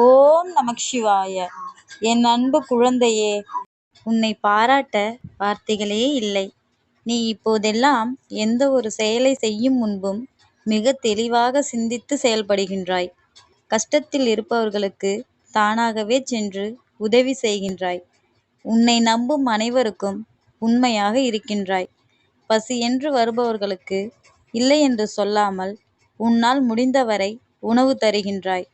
ஓம் நமசிவாய என் அன்பு குழந்தையே உன்னை பாராட்ட வார்த்தைகளே இல்லை. நீ இப்போதெல்லாம் எந்த ஒரு செயலை செய்யும் முன்பும் மிக தெளிவாக சிந்தித்து செயல்படுகின்றாய். கஷ்டத்தில் இருப்பவர்களுக்கு தானாகவே சென்று உதவி செய்கின்றாய். உன்னை நம்பும் அனைவருக்கும் உண்மையாக இருக்கின்றாய். பசியென்று வருபவர்களுக்கு இல்லை என்று சொல்லாமல் உன்னால் முடிந்தவரை உணவு தருகின்றாய்.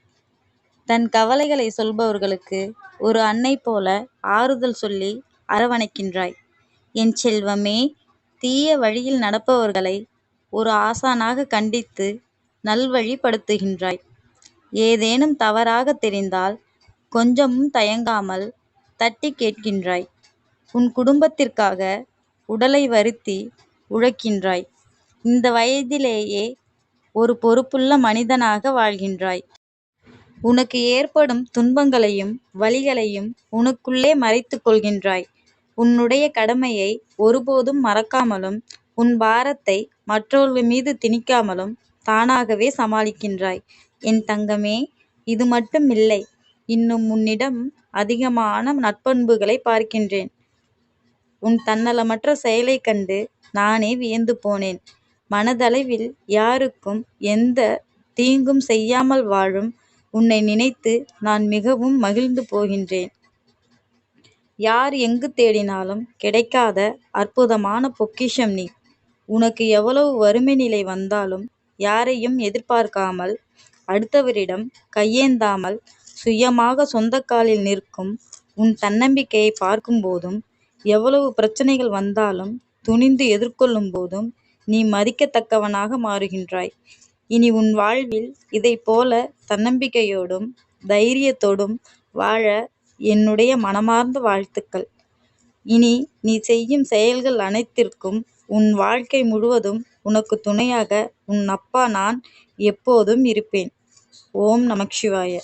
தன் கவலைகளை சொல்பவர்களுக்கு ஒரு அன்னை போல ஆறுதல் சொல்லி அரவணைக்கின்றாய். என் செல்வமே தீய வழியில் நடப்பவர்களை ஒரு ஆசானாக கண்டித்து நல்வழிப்படுத்துகின்றாய். ஏதேனும் தவறாகத் தெரிந்தால் கொஞ்சமும் தயங்காமல் தட்டிக் கேட்கின்றாய். உன் குடும்பத்திற்காக உடலை வருத்தி உழைக்கின்றாய். இந்த வயதிலேயே ஒரு பொறுப்புள்ள மனிதனாக வாழ்கின்றாய். உனக்கு ஏற்படும் துன்பங்களையும் வலிகளையும் உனக்குள்ளே மறைத்து கொள்கின்றாய். உன்னுடைய கடமையை ஒருபோதும் மறக்காமலும் உன் பாரத்தை மற்றவர்கள் மீது திணிக்காமலும் தானாகவே சமாளிக்கின்றாய். என் தங்கமே இது மட்டும் இல்லை இன்னும் உன்னிடம் அதிகமான நற்பண்புகளைப் பார்க்கின்றேன். உன் தன்னலமற்ற செயலைக் கண்டு நானே வியந்து போனேன். மனதளவில் யாருக்கும் எந்த தீங்கும் செய்யாமல் வாழும் உன்னை நினைத்து நான் மிகவும் மகிழ்ந்து போகின்றேன். யார் எங்கு தேடினாலும் கிடைக்காத அற்புதமான பொக்கிஷம் நீ. உனக்கு எவ்வளவு வறுமை நிலை வந்தாலும் யாரையும் எதிர்பார்க்காமல் அடுத்தவரிடம் கையேந்தாமல் சுயமாக சொந்த காலில் நிற்கும் உன் தன்னம்பிக்கையைப் பார்க்கும்போதும் எவ்வளவு பிரச்சனைகள் வந்தாலும் துணிந்து எதிர்கொள்ளும் போதும் நீ மதிக்கத்தக்கவனாக மாறுகின்றாய். இனி உன் வாழ்வில் இதைப் போல தன்னம்பிக்கையோடும் தைரியத்தோடும் வாழ என்னுடைய மனமார்ந்த வாழ்த்துக்கள். இனி நீ செய்யும் செயல்கள் அனைத்திற்கும் உன் வாழ்க்கை முழுவதும் உனக்கு துணையாக உன் அப்பா நான் எப்போதும் இருப்பேன். ஓம் நமசிவாய